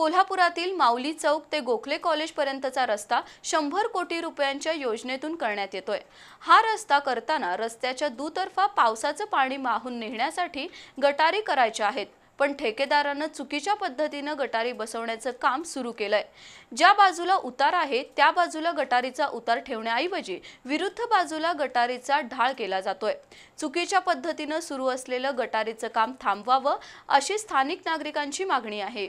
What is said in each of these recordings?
कोल्हापुरातील माऊली चौक ते गोखले कॉलेजपर्यंतचा रस्ता शंभर कोटी रुपयांच्या योजनेतून करण्यात येतोय. हा रस्ता करताना रस्त्याच्या दुतर्फा पावसाचं पाणी माहून नेण्यासाठी गटारी करायच्या आहेत पण ठेकेदारानं चुकीच्या पद्धतीनं गटारी बसवण्याचं काम सुरू केलंय. ज्या बाजूला उतार आहे त्या बाजूला गटारीचा उतार ठेवण्याऐवजी विरुद्ध बाजूला गटारीचा ढाळ केला जातोय. चुकीच्या पद्धतीनं सुरू असलेलं गटारीचं काम थांबवावं अशी स्थानिक नागरिकांची मागणी आहे.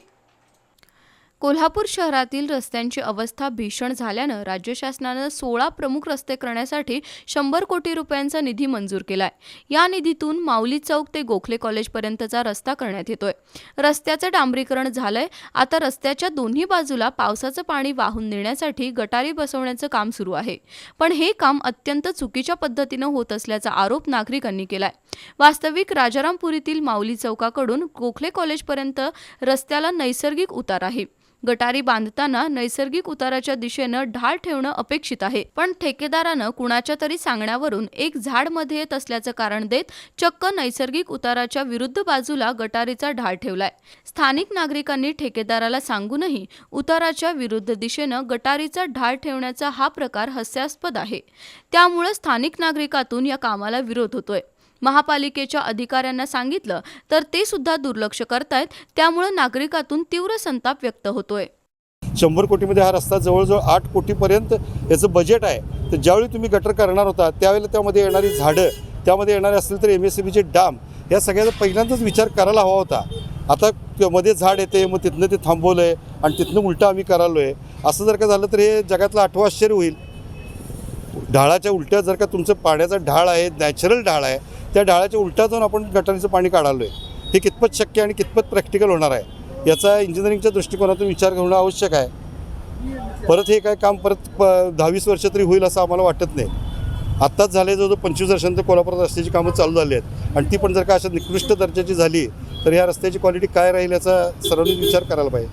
कोल्हापूर शहरातील रस्त्यांची अवस्था भीषण झाल्यानं राज्य शासनानं सोळा प्रमुख रस्ते करण्यासाठी शंभर कोटी रुपयांचा निधी मंजूर केलाय. या निधीतून माऊली चौक ते गोखले कॉलेजपर्यंतचा रस्ता करण्यात येतोय. रस्त्याचं डांबरीकरण झालंय. आता रस्त्याच्या दोन्ही बाजूला पावसाचं पाणी वाहून नेण्यासाठी गटारी बसवण्याचं काम सुरू आहे. पण हे काम अत्यंत चुकीच्या पद्धतीनं होत असल्याचा आरोप नागरिकांनी केलाय. वास्तविक राजारामपुरीतील माऊली चौकाकडून गोखले कॉलेजपर्यंत रस्त्याला नैसर्गिक उतार आहे. गटारी बांधताना नैसर्गिक उताराच्या दिशेनं ढाळ ठेवणं अपेक्षित आहे. पण ठेकेदारानं कुणाच्या तरी सांगण्यावरून एक झाडमध्ये येत असल्याचं कारण देत चक्क नैसर्गिक उताराच्या विरुद्ध बाजूला गटारीचा ढाळ ठेवलाय. स्थानिक नागरिकांनी ठेकेदाराला सांगूनही उताराच्या विरुद्ध दिशेनं गटारीचा ढाळ ठेवण्याचा हा प्रकार हास्यास्पद आहे. त्यामुळे स्थानिक नागरिकातून या कामाला विरोध होतोय. महापालिकेच्या अधिकाऱ्यांना सांगितलं तर ते सुद्धा दुर्लक्ष करतायत. त्यामुळे नागरिकातून तीव्र संताप व्यक्त होतोय. शंभर कोटीमध्ये हा रस्ता जवळजवळ आठ कोटीपर्यंत याचं बजेट आहे. तर ज्यावेळी तुम्ही गटर करणार होता त्यावेळेला त्यामध्ये येणारी झाडं त्यामध्ये येणारे असतील तर एम एस सी बीचे डाम या सगळ्याचा पहिल्यांदाच विचार करायला हवा होता. आता मध्ये झाड येते मग तिथनं ते थांबवलं आहे आणि तिथनं उलटं आम्ही करालो आहे असं जर का झालं तर हे जगातलं आठवं आश्चर्य होईल. ढाळाच्या उलट्या जर का तुमचं पाण्याचा ढाळ आहे नॅचरल ढाळ आहे त्या ढाळाच्या उलटा जाऊन आपण गटारीचं पाणी काढालो आहे हे कितपत शक्य आणि कितपत प्रॅक्टिकल होणार आहे? याचा इंजिनिअरिंगच्या दृष्टिकोनातून विचार करणं आवश्यक आहे. परत हे काय काम परत प दहावीस वर्ष तरी होईल असं आम्हाला वाटत नाही. आत्ताच झाले जवळजवळ पंचवीस वर्षांत कोल्हापुरात रस्त्याची कामं चालू झाली आहेत. आणि ती पण जर का अशा निकृष्ट दर्जाची झाली तर या रस्त्याची क्वालिटी काय राहील याचा सर्वांनी विचार करायला पाहिजे.